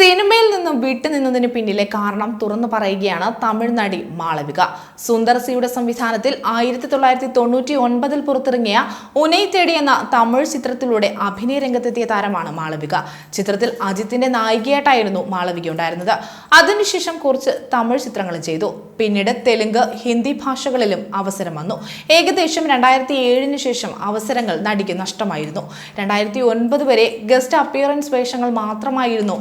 സിനിമയിൽ നിന്നും വിട്ടുനിന്നതിന് പിന്നിലെ കാരണം തുറന്നു പറയുകയാണ് തമിഴ് നടി മാളവിക. സുന്ദർ സിയുടെ സംവിധാനത്തിൽ ആയിരത്തി തൊള്ളായിരത്തി തൊണ്ണൂറ്റി ഒൻപതിൽ പുറത്തിറങ്ങിയ ഉനൈ തേടി എന്ന തമിഴ് ചിത്രത്തിലൂടെ അഭിനയ രംഗത്തെത്തിയ താരമാണ് മാളവിക. ചിത്രത്തിൽ അജിത്തിന്റെ നായികയായിട്ടായിരുന്നു മാളവിക ഉണ്ടായിരുന്നത്. അതിനുശേഷം കുറച്ച് തമിഴ് ചിത്രങ്ങൾ ചെയ്തു. പിന്നീട് തെലുങ്ക് ഹിന്ദി ഭാഷകളിലും അവസരം വന്നു. ഏകദേശം രണ്ടായിരത്തി ഏഴിന് ശേഷം അവസരങ്ങൾ നടിക്ക് നഷ്ടമായിരുന്നു. രണ്ടായിരത്തി ഒൻപത് വരെ ഗസ്റ്റ് അപ്പിയറൻസ് വേഷങ്ങൾ മാത്രമായിരുന്നു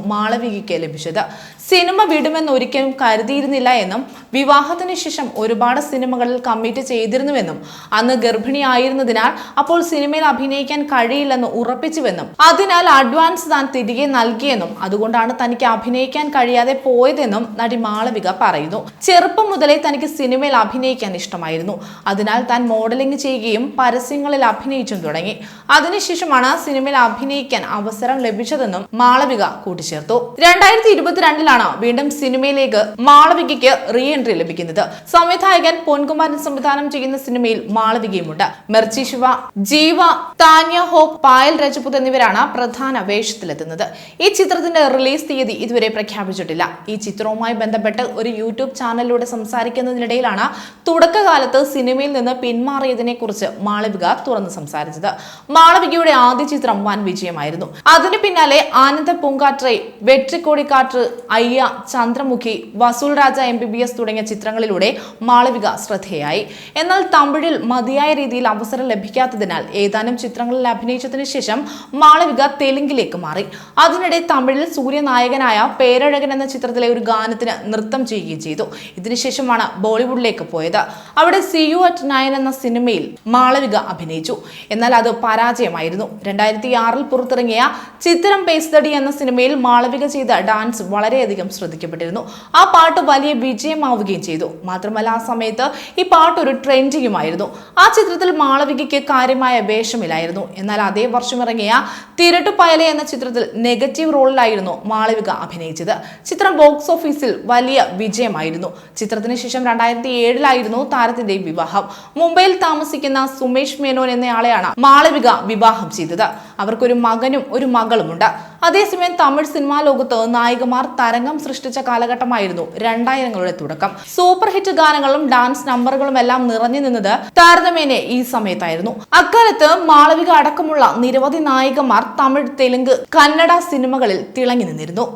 മാളവികയ്ക്ക് ലഭിച്ചത്. സിനിമ വിടുമെന്ന് ഒരിക്കലും കരുതിയിരുന്നില്ല എന്നും വിവാഹത്തിന് ശേഷം ഒരുപാട് സിനിമകളിൽ കമ്മിറ്റ് ചെയ്തിരുന്നുവെന്നും അന്ന് ഗർഭിണിയായിരുന്നതിനാൽ അപ്പോൾ സിനിമയിൽ അഭിനയിക്കാൻ കഴിയില്ലെന്ന് ഉറപ്പിച്ചുവെന്നും അതിനാൽ അഡ്വാൻസ് താൻ തിരികെ നൽകിയെന്നും അതുകൊണ്ടാണ് തനിക്ക് അഭിനയിക്കാൻ കഴിയാതെ പോയതെന്നും നടി മാളവിക പറയുന്നു. ചെറുപ്പം മുതലേ തനിക്ക് സിനിമയിൽ അഭിനയിക്കാൻ ഇഷ്ടമായിരുന്നു. അതിനാൽ താൻ മോഡലിംഗ് ചെയ്യുകയും പരസ്യങ്ങളിൽ അഭിനയിച്ചും തുടങ്ങി. അതിനുശേഷമാണ് സിനിമയിൽ അഭിനയിക്കാൻ അവസരം ലഭിച്ചതെന്നും മാളവിക കൂട്ടിച്ചേർത്തു. രണ്ടായിരത്തി ഇരുപത്തിരണ്ടിലാണ് വീണ്ടും സിനിമയിലേക്ക് മാളവികയ്ക്ക് റീ എൻട്രി ലഭിക്കുന്നത്. സംവിധായകൻ പൊൻകുമാരൻ സംവിധാനം ചെയ്യുന്ന സിനിമയിൽ മാളവികയുമുണ്ട്. മെർച്ചി ശിവ ജീവ താന്യ ഹോപ്പ് പായൽ രജപുത് എന്നിവരാണ് പ്രധാന വേഷത്തിലെത്തുന്നത്. ഈ ചിത്രത്തിന്റെ റിലീസ് തീയതി ഇതുവരെ പ്രഖ്യാപിച്ചിട്ടില്ല. ഈ ചിത്രവുമായി ബന്ധപ്പെട്ട് ഒരു യൂട്യൂബ് ചാനലിലൂടെ സംസാരിക്കുന്നതിനിടയിലാണ് തുടക്കകാലത്ത് സിനിമയിൽ നിന്ന് പിന്മാറിയതിനെ കുറിച്ച് മാളവിക തുറന്നു സംസാരിച്ചത്. മാളവികയുടെ ആദ്യ ചിത്രം വൻ വിജയമായിരുന്നു. അതിനു പിന്നാലെ Ananda Poonkatre Vettrikodikattu Ayya Chandramukhi Vasool Raja M B B S തുടങ്ങിയ ചിത്രങ്ങളിലൂടെ മാളവിക ശ്രദ്ധേയായി. എന്നാൽ തമിഴിൽ മതിയായ രീതിയിൽ അവസരം ലഭിക്കാത്തതിനാൽ ഏതാനും ചിത്രങ്ങളിൽ അഭിനയിച്ചതിനു ശേഷം മാളവിക തെലുങ്കിലേക്ക് മാറി. അതിനിടെ തമിഴിൽ സൂര്യനായകനായ പേരഴകൻ എന്ന ചിത്രത്തിലെ ഒരു ഗാനത്തിന് നൃത്തം ചെയ്യുകയും ചെയ്തു. ഇതിനുശേഷമാണ് ബോളിവുഡിലേക്ക് പോയത്. അവിടെ സി യു അറ്റ് നയൻ എന്ന സിനിമയിൽ മാളവിക അഭിനയിച്ചു. എന്നാൽ അത് പരാജയമായിരുന്നു. രണ്ടായിരത്തി ആറിൽ പുറത്തിറങ്ങിയ ചിത്രം പേസ്തടി എന്ന സിനിമയിൽ മാളവിക ചെയ്ത ഡാൻസ് വളരെയധികം ശ്രദ്ധിക്കപ്പെട്ടിരുന്നു. ആ പാട്ട് വലിയ വിജയമാവുകയും ചെയ്തു. മാത്രമല്ല ആ സമയത്ത് ഈ പാട്ട് ഒരു ട്രെൻഡിങ്ങുമായിരുന്നു. ആ ചിത്രത്തിൽ മാളവികയ്ക്ക് കാര്യമായ വേഷമില്ലായിരുന്നു. എന്നാൽ അതേ വർഷം ഇറങ്ങിയ തിരട്ടുപയലെ എന്ന ചിത്രത്തിൽ നെഗറ്റീവ് റോളിലായിരുന്നു മാളവിക അഭിനയിച്ചത്. ചിത്രം ബോക്സ് ഓഫീസിൽ വലിയ വിജയമായിരുന്നു. ചിത്രത്തിന് ശേഷം രണ്ടായിരത്തി ഏഴിലായിരുന്നു താരത്തിന്റെ വിവാഹം. മുംബൈയിൽ താമസിക്കുന്ന സുമേഷ് മേനോൻ എന്നയാളെയാണ് മാളവിക വിവാഹം ചെയ്തത്. അവർക്കൊരു മകനും ഒരു മകളുമുണ്ട്. അതേസമയം തമിഴ് സിനിമാ ലോകത്ത് നായികമാർ തരംഗം സൃഷ്ടിച്ച കാലഘട്ടമായിരുന്നു രണ്ടായിരങ്ങളുടെ തുടക്കം. സൂപ്പർ ഹിറ്റ് ഗാനങ്ങളും ഡാൻസ് നമ്പറുകളും എല്ലാം നിറഞ്ഞു നിന്നത് താരതമ്യേനെ ഈ സമയത്തായിരുന്നു. അക്കാലത്ത് മാളവിക അടക്കമുള്ള നിരവധി നായികമാർ തമിഴ് തെലുങ്ക് കന്നഡ സിനിമകളിൽ തിളങ്ങി നിന്നിരുന്നു.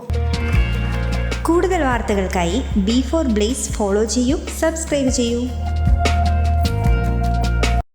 കൂടുതൽ വാർത്തകൾക്കായി ബി ഫോർ ബ്ലേസ് ഫോളോ ചെയ്യൂ സബ്സ്ക്രൈബ് ചെയ്യൂ.